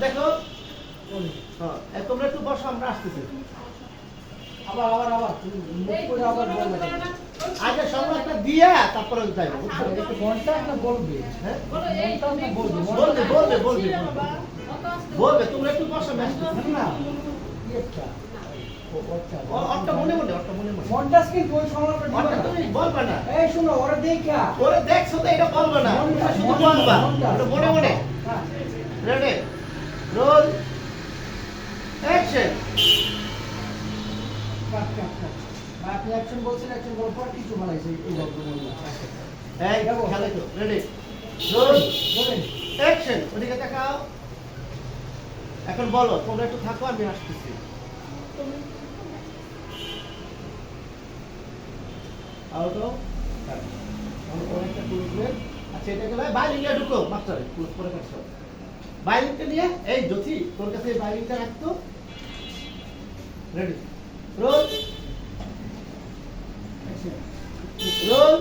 দেখো। হ্যাঁ তোমরা একটু বসো আমরা আসতেছি। আবার আবার আবার। আবার আগে সংবাদটা দিয়া তারপরে যাইবো একটু ঘণ্টা একটা বলবে। হ্যাঁ? বলবে বলবে বলবে বলবে তোমরা একটু বসো না আচ্ছা দেখছ তো এটা বলবা না। শুধু বলবা। মনে মনে। হ্যাঁ। রেডি? রোল। অ্যাকশন আপনি অ্যাকশন বলছেন অ্যাকশন বলার পর কিছু বানাইছে এই ভদ্রমহিলা এই খেলে তো রেডি রোল বলেন। অ্যাকশন ওদিকে তাকাও। এখন বলো তোমরা একটু থাকো আমি আসতেছি। আউট অফ অনেকটা পুরুষদের আচ্ছা এটা গেলে বাইলিংটা ঢুকো মাস্টারে পুরুষ পরে কাটছো। বাইলিংটা নিয়ে এই জ্যোতি তোর কাছে এই বাইলিংটা রাখতো। Ready roll roll